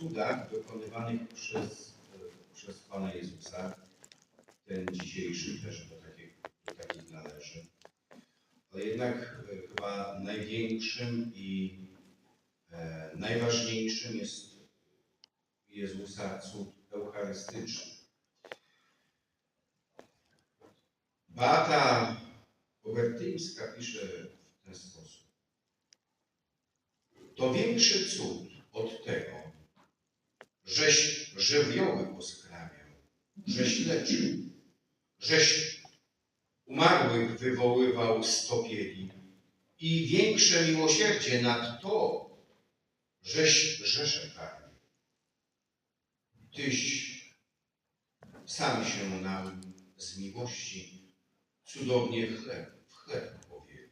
cudach dokonywanych przez, przez Pana Jezusa. Ten dzisiejszy też do takich, do takich należy. Ale jednak e, chyba największym i e, najważniejszym jest Jezusa cud eucharystyczny. Beata Obertyńska pisze w ten sposób. To większy cud od tego, żeś żywioły poskramiał, żeś leczył, żeś umarłych wywoływał z topieli i większe miłosierdzie nad to, żeś rzesze karmił. Tyś sam się nam z miłości cudownie chleb, w chleb powielił.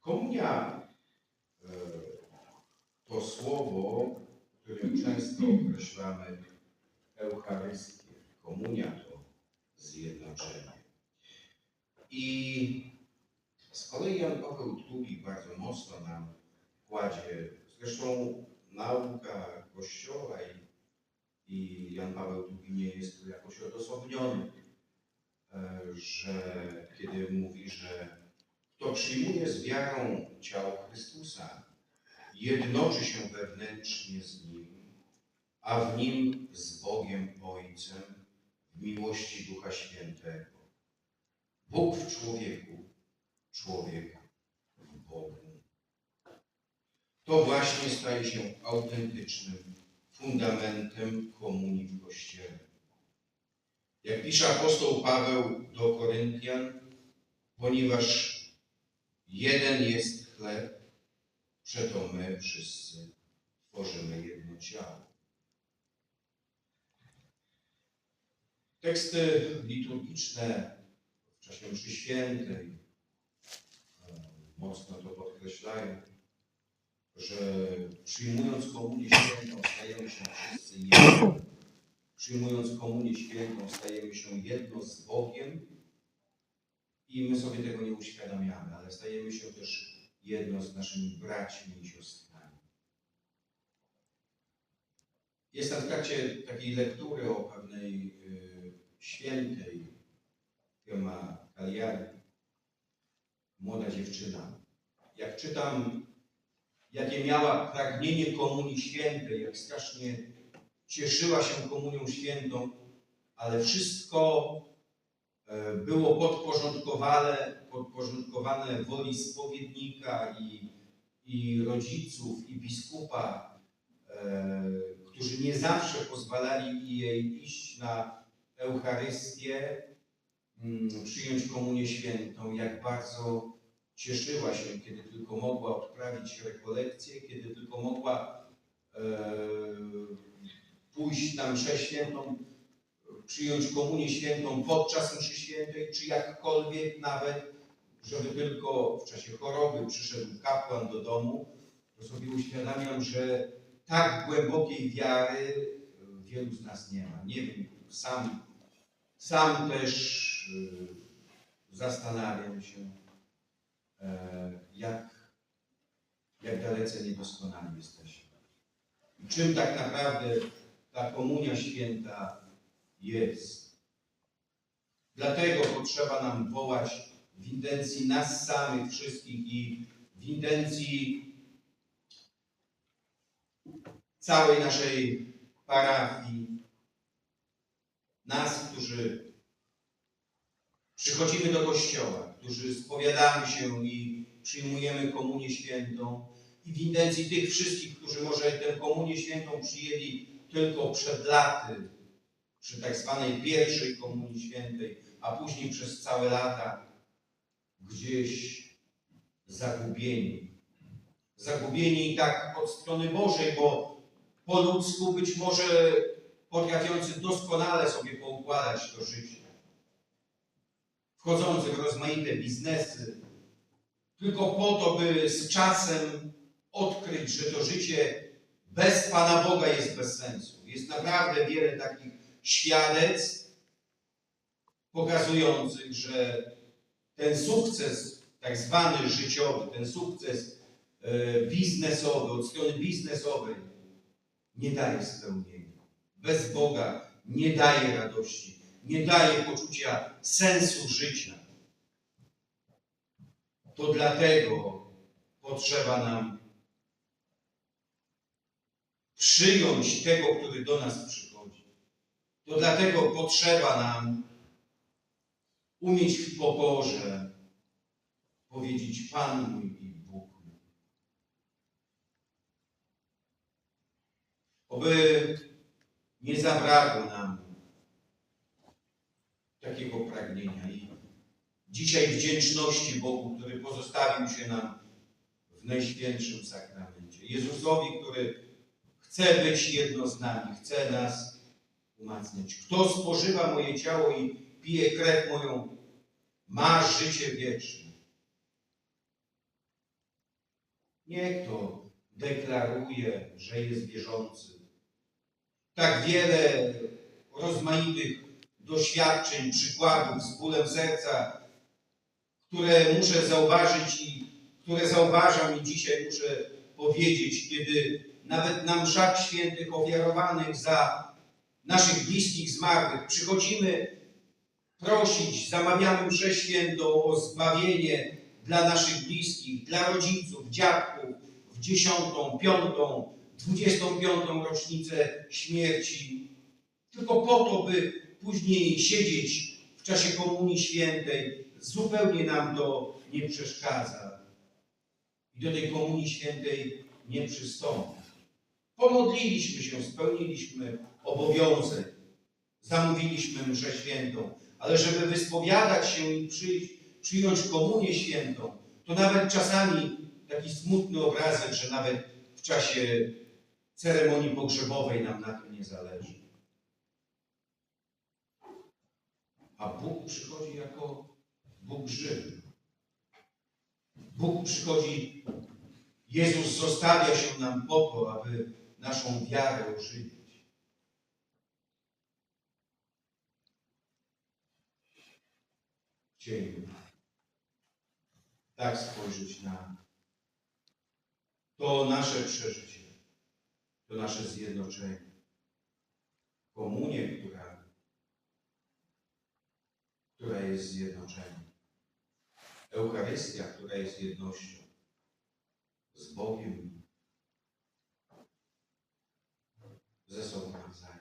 Komunia słowo, którym często określamy Eucharystię. Komunia to zjednoczenie. I z kolei Jan Paweł II bardzo mocno nam kładzie, zresztą nauka Kościoła i, i Jan Paweł II nie jest tu jakoś odosobniony, e, że kiedy mówi, że kto przyjmuje z wiarą ciało Chrystusa, jednoczy się wewnętrznie z Nim, a w Nim z Bogiem Ojcem w miłości Ducha Świętego. Bóg w człowieku, człowiek w Bogu. To właśnie staje się autentycznym fundamentem komunii w Kościele. Jak pisze apostoł Paweł do Koryntian, ponieważ jeden jest chleb, przeto my wszyscy tworzymy jedno ciało. Teksty liturgiczne w czasie mszy świętej e, mocno to podkreślają, że przyjmując komunię świętą stajemy się wszyscy jedno. Przyjmując komunię świętą stajemy się jedno z Bogiem i my sobie tego nie uświadamiamy, ale stajemy się też jedno z naszymi braćmi i siostrami. Jestem w trakcie takiej lektury o pewnej y, świętej, Fioma Cagliari, młoda dziewczyna. Jak czytam, jakie miała pragnienie komunii świętej, jak strasznie cieszyła się komunią świętą, ale wszystko było podporządkowane, podporządkowane woli spowiednika i, i rodziców, i biskupa, e, którzy nie zawsze pozwalali jej iść na Eucharystię, mm, przyjąć komunię świętą, jak bardzo cieszyła się, kiedy tylko mogła odprawić rekolekcję, kiedy tylko mogła e, pójść na mszę świętą, przyjąć komunię świętą podczas mszy świętej, czy jakkolwiek nawet, żeby tylko w czasie choroby przyszedł kapłan do domu, to sobie uświadamiam, że tak głębokiej wiary wielu z nas nie ma. Nie wiem, sam, sam też y, zastanawiam się, e, jak, jak dalece niedoskonali jesteśmy. Czym tak naprawdę ta komunia święta jest. Dlatego potrzeba nam wołać w intencji nas samych wszystkich i w intencji całej naszej parafii, nas, którzy przychodzimy do kościoła, którzy spowiadamy się i przyjmujemy komunię świętą i w intencji tych wszystkich, którzy może tę komunię świętą przyjęli tylko przed laty, przy tak zwanej pierwszej komunii świętej, a później przez całe lata gdzieś zagubieni. Zagubieni tak od strony Bożej, bo po ludzku być może potrafiący doskonale sobie poukładać to życie. Wchodzący w rozmaite biznesy, tylko po to, by z czasem odkryć, że to życie bez Pana Boga jest bez sensu. Jest naprawdę wiele takich świadectw pokazujących, że ten sukces tak zwany życiowy, ten sukces e, biznesowy, od strony biznesowej nie daje spełnienia. Bez Boga nie daje radości, nie daje poczucia sensu życia. To dlatego potrzeba nam przyjąć tego, który do nas przychodzi. To dlatego potrzeba nam umieć w pokorze powiedzieć Pan mój i Bóg mój. Oby nie zabrakło nam takiego pragnienia i dzisiaj wdzięczności Bogu, który pozostawił się nam w Najświętszym Sakramencie. Jezusowi, który chce być jedno z nami, chce nas umacniać. Kto spożywa moje ciało i pije krew moją, ma życie wieczne. Nie kto deklaruje, że jest wierzący. Tak wiele rozmaitych doświadczeń, przykładów z bólem serca, które muszę zauważyć i które zauważam i dzisiaj muszę powiedzieć, kiedy nawet na mszach świętych ofiarowanych za naszych bliskich zmarłych przychodzimy prosić, zamawiamy mszę świętą o zbawienie dla naszych bliskich, dla rodziców, dziadków w dziesiątą, piątą, dwudziestą piątą rocznicę śmierci. Tylko po to, by później siedzieć w czasie Komunii Świętej. Zupełnie nam to nie przeszkadza. I do tej Komunii Świętej nie przystąpić. Pomodliliśmy się, spełniliśmy obowiązek, zamówiliśmy mszę świętą, ale żeby wyspowiadać się i przyjść, przyjąć komunię świętą, to nawet czasami taki smutny obrazek, że nawet w czasie ceremonii pogrzebowej nam na tym nie zależy. A Bóg przychodzi jako Bóg żywy. Bóg przychodzi, Jezus zostawia się nam po to, aby naszą wiarę ożywić. Chcielibyśmy tak spojrzeć na to nasze przeżycie, to nasze zjednoczenie. Komunię, która, która jest zjednoczeniem. Eucharystia, która jest jednością z Bogiem, ze sobą nawzajem.